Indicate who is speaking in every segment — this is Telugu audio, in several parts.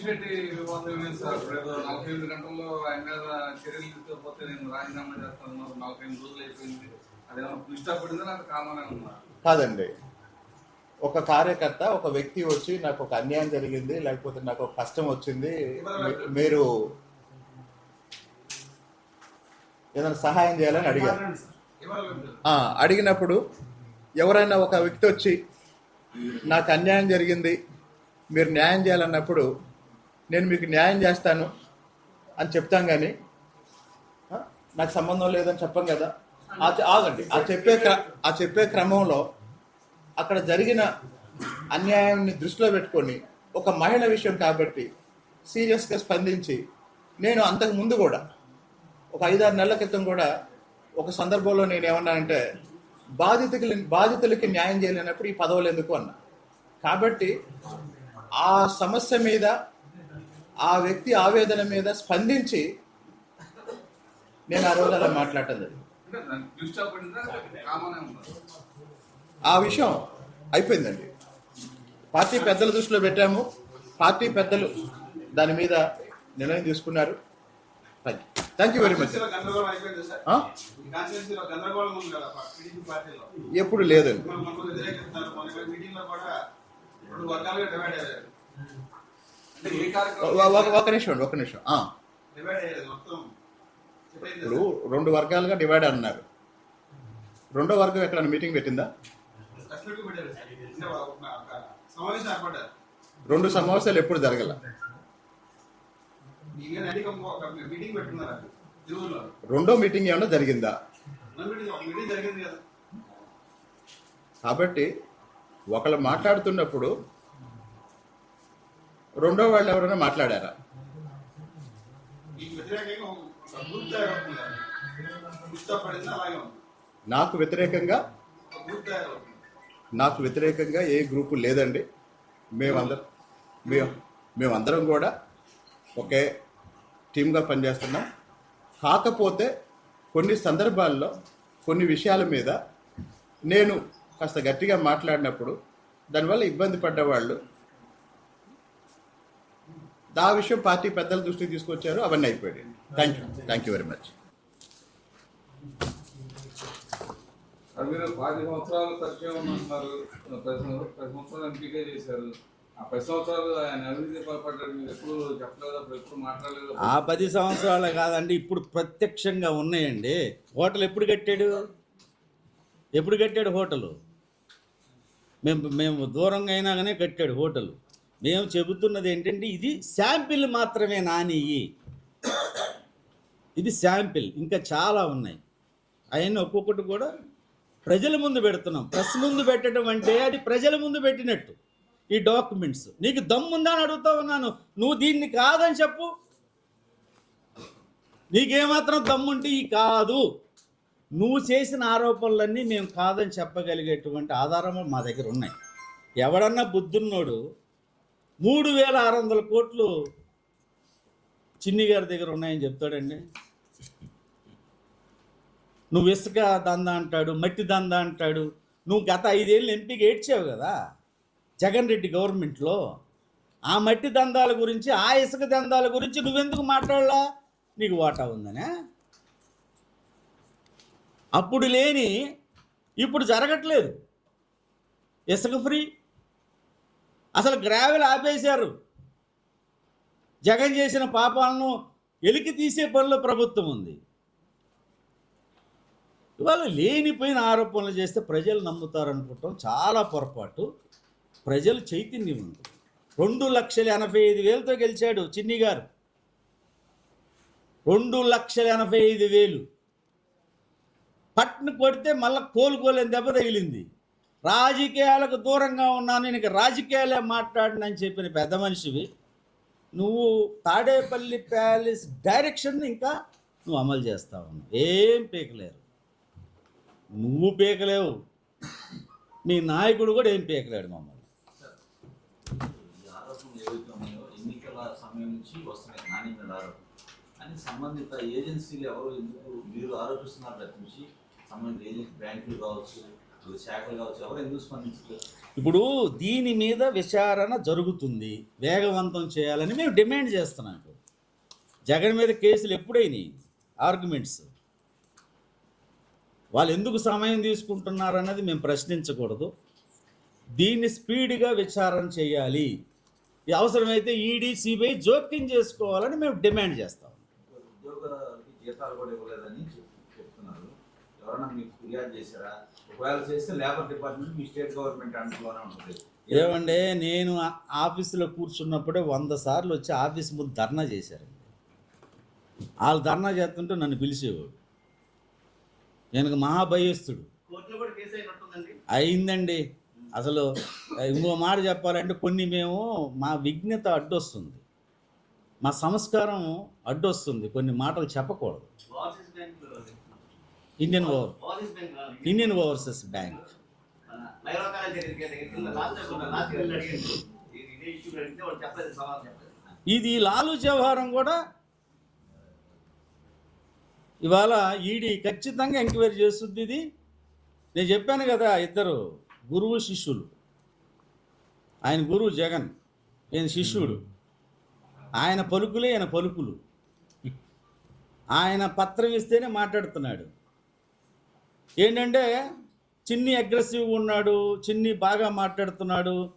Speaker 1: శెట్టి వివాదం ఏంటి సార్. ఇప్పుడు నలభై ఎనిమిది గంటల్లో ఆయన మీద చర్యలు తీసుకోకపోతే నేను రాజీనామా చేస్తాను నలభై ఎనిమిది రోజులు అయిపోయింది. అదేమన్నా ఇష్టపడిందా నాకు కామనే ఉందా?
Speaker 2: కాదండి. ఒక కార్యకర్త ఒక వ్యక్తి వచ్చి నాకు ఒక అన్యాయం జరిగింది లేకపోతే నాకు ఒక కష్టం వచ్చింది మీరు ఏదైనా సహాయం చేయాలని అడిగారు. ఆ, అడిగినప్పుడు ఎవరైనా ఒక వ్యక్తి వచ్చి నాకు అన్యాయం జరిగింది మీరు న్యాయం చేయాలన్నప్పుడు నేను మీకు న్యాయం చేస్తాను అని చెప్తాం కానీ నాకు సంబంధం లేదని చెప్పం కదా. ఆ ఆగండి. ఆ చెప్పే క్ర- ఆ చెప్పే క్రమంలో అక్కడ జరిగిన అన్యాయాన్ని దృష్టిలో పెట్టుకొని ఒక మహిళ విషయం కాబట్టి సీరియస్గా స్పందించి నేను అంతకు ముందు కూడా ఒక ఐదారు నెలల క్రితం కూడా ఒక సందర్భంలో నేను ఏమన్నానంటే బాధితులకి బాధితులకి న్యాయం చేయలేనప్పుడు ఈ పదవులు ఎందుకు అన్నా. కాబట్టి ఆ సమస్య మీద ఆ వ్యక్తి ఆవేదన మీద స్పందించి నేను ఆ రోజు అలా మాట్లాడటం ఆ విషయం అయిపోయిందండి. పార్టీ పెద్దల దృష్టిలో పెట్టాము. పార్టీ పెద్దలు దాని మీద నిర్ణయం తీసుకున్నారు. థ్యాంక్ యూ వెరీ మచ్ ఎప్పుడు లేదండి. ఒక- నిమిషం ఒక నిమిషం. ఇప్పుడు రెండు వర్గాలుగా డివైడ్ అన్నారు. రెండో వర్గం ఎక్కడ మీటింగ్ పెట్టిందా? రెండు సమావేశాలు ఎప్పుడు జరగల? రెండో మీటింగ్ ఏమైనా జరిగిందా? కాబట్టి ఒకళ్ళు మాట్లాడుతున్నప్పుడు రెండో వాళ్ళు ఎవరైనా మాట్లాడారా? నాకు వ్యతిరేకంగా? నాకు వ్యతిరేకంగా ఏ గ్రూపు లేదండి. మేమందరం మేము మేమందరం కూడా ఒకే టీమ్గా పనిచేస్తున్నాం. కాకపోతే కొన్ని సందర్భాల్లో కొన్ని విషయాల మీద నేను కాస్త గట్టిగా మాట్లాడినప్పుడు దానివల్ల ఇబ్బంది పడ్డవాళ్ళు ఆ విషయం పార్టీ పెద్దల దృష్టికి తీసుకొచ్చారు అవన్నీ అయిపోయాయి. Thank you thank you very much
Speaker 1: మీరు పది సంవత్సరాలు పరిచయం ఉందంటున్నారు పది సంవత్సరాలు ఎంపీగా చేశారు. ఆ పది సంవత్సరాలు ఆయన అవినీతి పాల్పడ్డారు మీరు ఎప్పుడు చెప్పలేదు? అప్పుడు ఎప్పుడు మాట్లాడలేదు?
Speaker 3: ఆ పది సంవత్సరాలు కాదండి ఇప్పుడు ప్రత్యక్షంగా ఉన్నాయండి. హోటల్ ఎప్పుడు కట్టాడు? ఎప్పుడు కట్టాడు హోటల్? మేము మేము దూరంగా అయినా కానీ కట్టాడు హోటల్. మేము చెబుతున్నది ఏంటంటే ఇది శాంపిల్ మాత్రమే నాని ఇది శాంపిల్. ఇంకా చాలా ఉన్నాయి. అవన్నీ ఒక్కొక్కటి కూడా ప్రజల ముందు పెడుతున్నాం. ప్రెస్ ముందు పెట్టడం అంటే అది ప్రజల ముందు పెట్టినట్టు. ఈ డాక్యుమెంట్స్. నీకు దమ్ముందా అని అడుగుతా ఉన్నాను. నువ్వు దీన్ని కాదని చెప్పు. నీకేమాత్రం దమ్ముంటే ఈ కాదు. నువ్వు చేసిన ఆరోపణలన్నీ మేము కాదని చెప్పగలిగేటువంటి ఆధారములు మా దగ్గర ఉన్నాయి. ఎవడన్నా బుద్ధున్నోడు మూడు వేల ఆరు వందల కోట్లు చిన్ని గారి దగ్గర ఉన్నాయని చెప్తాడండి. నువ్వు ఇసుక దంద అంటాడు మట్టి దంద అంటాడు. నువ్వు గత ఐదేళ్ళు ఎంపీకి ఏడ్చావు కదా జగన్ రెడ్డి గవర్నమెంట్లో. ఆ మట్టి దందాల గురించి ఆ ఇసుక దందాల గురించి నువ్వెందుకు మాట్లాడలా? నీకు వాటా ఉందనే? అప్పుడు లేని ఇప్పుడు జరగట్లేదు. ఇసుక ఫ్రీ. అసలు గ్రావెల్ ఆపేశారు. జగన్ చేసిన పాపాలను ఎలికి తీసే పనిలో ప్రభుత్వం ఉంది. ఇవాళ లేనిపోయిన ఆరోపణలు చేస్తే ప్రజలు నమ్ముతారు అనుకోవటం చాలా పొరపాటు. ప్రజలు చైతన్యం ఉంది. రెండు లక్షల ఎనభై ఐదు వేలతో గెలిచాడు చిన్ని గారు. రెండు లక్షల ఎనభై ఐదు వేలు. పట్టును కొడితే మళ్ళీ కోలుకోలేని దెబ్బ తగిలింది. రాజకీయాలకు దూరంగా ఉన్నాను నేను రాజకీయాలే మాట్లాడినని చెప్పిన పెద్ద మనిషివి నువ్వు తాడేపల్లి ప్యాలెస్ డైరెక్షన్ ఇంకా నువ్వు అమలు చేస్తా ఉన్నావు ఏం పీకలేరు నువ్వు పీకలేవు నీ నాయకుడు కూడా ఏం పీకలేడు మమ్మల్ని
Speaker 4: ఎన్నికల సమయం నుంచి వస్తున్నాయి నాని మీద ఆరోపణ అని సంబంధిత ఏజెన్సీలు ఎవరు ఎందుకు మీరు ఆరోపిస్తున్నారు తప్పించి సంబంధిత ఏజెన్సీ బ్యాంకులు కావచ్చు
Speaker 3: ఇప్పుడు దీని మీద విచారణ జరుగుతుంది. వేగవంతం చేయాలని మేము డిమాండ్ చేస్తున్నాం ఇప్పుడు. జగన్ మీద కేసులు ఎప్పుడైనాయి? ఆర్గ్యుమెంట్స్. వాళ్ళు ఎందుకు సమయం తీసుకుంటున్నారు అన్నది మేము ప్రశ్నించకూడదు. దీన్ని స్పీడ్గా విచారణ చేయాలి. అవసరమైతే ఈడీ సిబిఐ జోక్యం చేసుకోవాలని మేము డిమాండ్ చేస్తాం.
Speaker 4: ఉద్యోగాలకి జీతాలు కూడా ఇవ్వలేదని చెప్- చెప్తున్నారు. ఎవరైనా మీకు ఫిర్యాదు చేశారా? ఒకవేళ చేస్తే లేబర్ డిపార్ట్మెంట్ మీ స్టేట్ గవర్నమెంట్ ఉంటుంది.
Speaker 3: ఏమంటే నేను ఆఫీసులో కూర్చున్నప్పుడే వంద సార్లు వచ్చి ఆఫీస్ ముందు ధర్నా చేశారండి. వాళ్ళు ధర్నా చేస్తుంటే నన్ను పిలిచేవాడు. నేను మహాభయస్తుడు
Speaker 4: కోర్టులో కూడా కేసు అయినట్టుందండి.
Speaker 3: అయిందండి. అసలు ఇంకో మాట చెప్పాలంటే కొన్ని మేము మా విఘ్నత అడ్డొస్తుంది. మా సంస్కారం అడ్డొస్తుంది. కొన్ని మాటలు చెప్పకూడదు. Indian over Indian overseas bank
Speaker 4: ఇది
Speaker 3: లాలు వ్యవహారం కూడా ఇవాళ ఈడీ ఖచ్చితంగా ఎంక్వైరీ చేస్తుంది ఇది. నేను చెప్పాను కదా ఇద్దరు గురువు శిష్యులు. ఆయన గురువు జగన్ ఈయన శిష్యుడు. ఆయన పలుకులే ఈయన పలుకులు. ఆయన పత్రం ఇస్తేనే మాట్లాడుతున్నాడు. ఏంటంటే చిన్ని అగ్రెసివ్గా ఉన్నాడు చిన్ని బాగా మాట్లాడుతున్నాడు.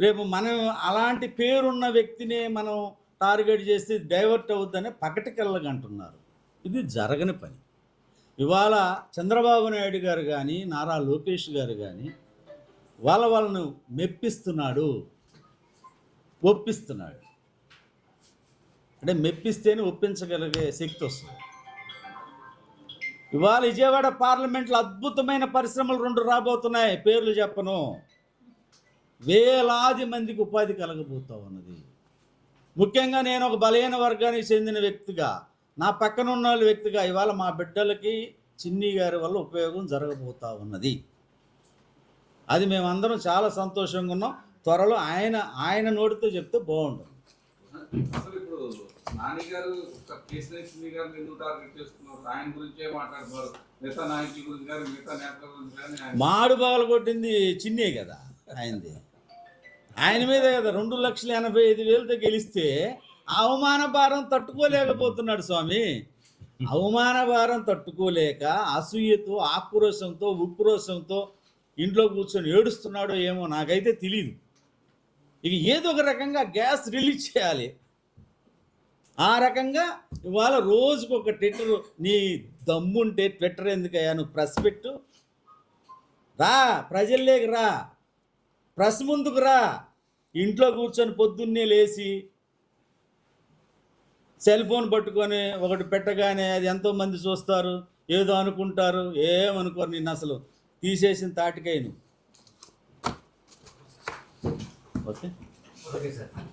Speaker 3: రేపు మనం అలాంటి పేరున్న వ్యక్తినే మనం టార్గెట్ చేసి డైవర్ట్ అవుద్దని పకటికల్లగా ఇది జరగని పని. ఇవాళ చంద్రబాబు నాయుడు గారు కానీ నారా లోకేష్ గారు కానీ వాళ్ళ వాళ్ళను మెప్పిస్తున్నాడు. ఒప్పిస్తున్నాడు. అంటే మెప్పిస్తేనే ఒప్పించగలిగే శక్తి వస్తుంది. ఇవాళ విజయవాడ పార్లమెంట్లో అద్భుతమైన పరిశ్రమలు రెండు రాబోతున్నాయి. పేర్లు చెప్పను. వేలాది మందికి ఉపాధి కలగబోతా ఉన్నది. ముఖ్యంగా నేను ఒక బలహీన వర్గానికి చెందిన వ్యక్తిగా నా పక్కన ఉన్న వాళ్ళ వ్యక్తిగా ఇవాళ మా బిడ్డలకి చిన్ని గారి వల్ల ఉపయోగం జరగబోతా ఉన్నది. అది మేమందరం చాలా సంతోషంగా ఉన్నాం. త్వరలో ఆయన ఆయన నోటితో చెప్తే బాగుంటుంది
Speaker 1: నాని గారు ఒక కేసీఆర్ సింగ్ గారిని ఎందుకు టార్గెట్ చేస్తున్నారు. ఆయన గురించే మాట్లాడతారు. మిగతా నాయకుల గురించి కానీ మిగతా నేతల గురించి కానీ
Speaker 3: మాడు బాగలు కొట్టింది చిన్నే కదా ఆయనది. ఆయన మీద కదా రెండు లక్షల ఎనభై ఐదు వేలతో గెలిస్తే అవమాన భారం తట్టుకోలేకపోతున్నాడు స్వామి. అవమాన భారం తట్టుకోలేక అసూయతో ఆక్రోశంతో ఉక్రోశంతో ఇంట్లో కూర్చొని ఏడుస్తున్నాడో ఏమో నాకైతే తెలియదు ఇక ఏదో ఒక రకంగా గ్యాస్ రిలీజ్ చేయాలి. ఆ రకంగా ఇవాళ రోజుకు ఒక ట్విట్టర్ నీ దమ్ముంటే ట్విట్టర్ ఎందుకయ్యా? నువ్వు ప్రెస్ పెట్టు. రా ప్రజల్లోకి రా. ప్రెస్ ముందుకు రా. ఇంట్లో కూర్చొని పొద్దున్నే లేచి సెల్ ఫోన్ పట్టుకొని ఒకటి పెట్టగానే అది ఎంతోమంది చూస్తారు. ఏదో అనుకుంటారు. ఏమనుకోరు నిన్ను అసలు. తీసేసిన తాటికై నువ్వు. ఓకే?
Speaker 4: Okay sir.